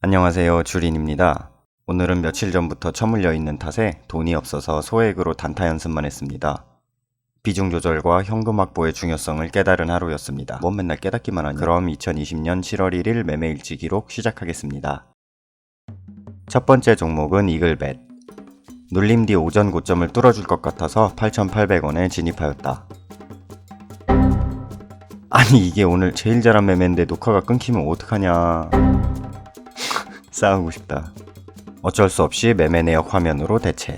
안녕하세요. 주린입니다. 오늘은 며칠 전부터 처물려 있는 탓에 돈이 없어서 소액으로 단타 연습만 했습니다. 비중 조절과 현금 확보의 중요성을 깨달은 하루였습니다. 뭔 맨날 깨닫기만 하냐. 그럼 2020년 7월 1일 매매일지 기록 시작하겠습니다. 첫 번째 종목은 이글벳. 눌림 뒤 오전 고점을 뚫어줄 것 같아서 8,800원에 진입하였다. 아니 이게 오늘 제일 잘한 매매인데 녹화가 끊기면 어떡하냐. 싸우고 싶다. 어쩔 수 없이 매매 내역 화면으로 대체.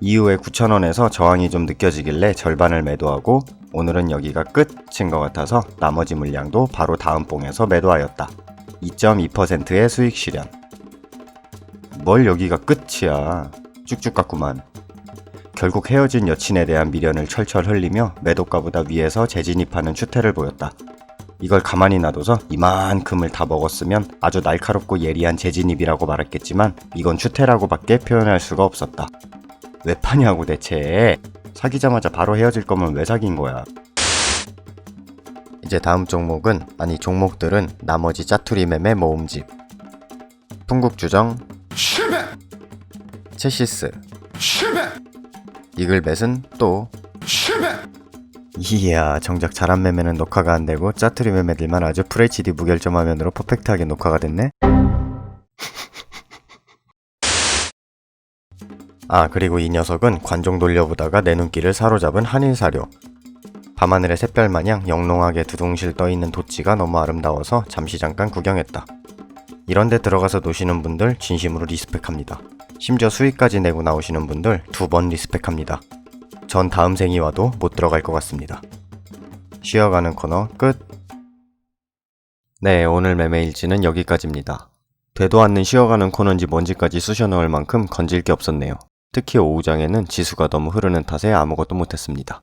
이후에 9,000원에서 저항이 좀 느껴지길래 절반을 매도하고 오늘은 여기가 끝인 것 같아서 나머지 물량도 바로 다음 봉에서 매도하였다. 2.2%의 수익 실현. 뭘 여기가 끝이야. 쭉쭉 갔구만. 결국 헤어진 여친에 대한 미련을 철철 흘리며 매도가보다 위에서 재진입하는 추태를 보였다. 이걸 가만히 놔둬서 이만큼을 다 먹었으면 아주 날카롭고 예리한 재진입이라고 말했겠지만 이건 추태라고밖에 표현할 수가 없었다. 왜 파냐고 대체. 사귀자마자 바로 헤어질 거면 왜 사귄 거야. 이제 다음 종목은 아니 종목들은 나머지 짜투리 매매 모음집. 풍국주정 체시스 이글벳은 또 이야 정작 잘한 매매는 녹화가 안 되고 짜투리 매매들만 아주 FHD 무결점 화면으로 퍼펙트하게 녹화가 됐네? 아 그리고 이 녀석은 관종 돌려보다가 내 눈길을 사로잡은 한일사료. 밤하늘의 샛별 마냥 영롱하게 두둥실 떠있는 도치가 너무 아름다워서 잠시 잠깐 구경했다. 이런데 들어가서 노시는 분들 진심으로 리스펙합니다. 심지어 수익까지 내고 나오시는 분들 두 번 리스펙합니다 전 다음 생이 와도 못 들어갈 것 같습니다. 쉬어가는 코너 끝. 네, 오늘 매매 일지는 여기까지입니다. 되도 않는 쉬어가는 코너인지 뭔지까지 쑤셔 넣을 만큼 건질 게 없었네요. 특히 오후장에는 지수가 너무 흐르는 탓에 아무것도 못했습니다.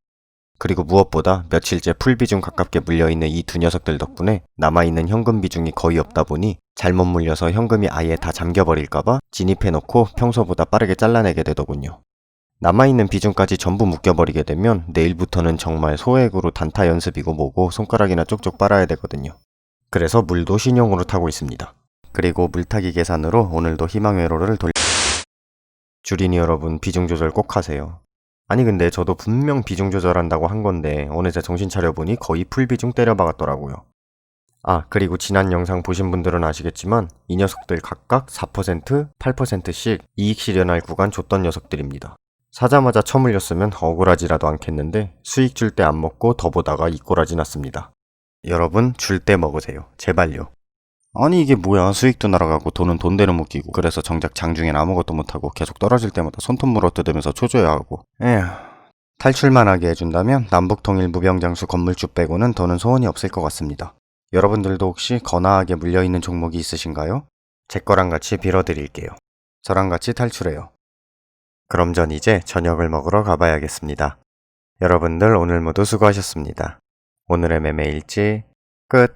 그리고 무엇보다 며칠째 풀비중 가깝게 물려있는 이 두 녀석들 덕분에 남아있는 현금 비중이 거의 없다 보니 잘못 물려서 현금이 아예 다 잠겨버릴까봐 진입해놓고 평소보다 빠르게 잘라내게 되더군요. 남아있는 비중까지 전부 묶여버리게 되면 내일부터는 정말 소액으로 단타 연습이고 뭐고 손가락이나 쪽쪽 빨아야 되거든요. 그래서 물도 신용으로 타고 있습니다. 그리고 물타기 계산으로 오늘도 희망 회로를 돌... 주린이 여러분 비중 조절 꼭 하세요. 아니 근데 저도 분명 비중 조절한다고 한 건데 어느새 정신 차려보니 거의 풀비중 때려박았더라고요. 아 그리고 지난 영상 보신 분들은 아시겠지만 이 녀석들 각각 4%, 8%씩 이익 실현할 구간 줬던 녀석들입니다. 사자마자 처물렸으면 억울하지라도 않겠는데 수익 줄 때 안 먹고 더 보다가 이꼬라지 났습니다. 여러분 줄 때 먹으세요. 제발요. 아니 이게 뭐야 수익도 날아가고 돈은 돈대로 묶이고 그래서 정작 장중엔 아무것도 못하고 계속 떨어질 때마다 손톱 물어뜯으면서 초조해야 하고 에휴 탈출만 하게 해준다면 남북통일 무병장수 건물주 빼고는 더는 소원이 없을 것 같습니다. 여러분들도 혹시 거나하게 물려있는 종목이 있으신가요? 제 거랑 같이 빌어드릴게요. 저랑 같이 탈출해요. 그럼 전 이제 저녁을 먹으러 가봐야겠습니다. 여러분들 오늘 모두 수고하셨습니다. 오늘의 매매일지 끝.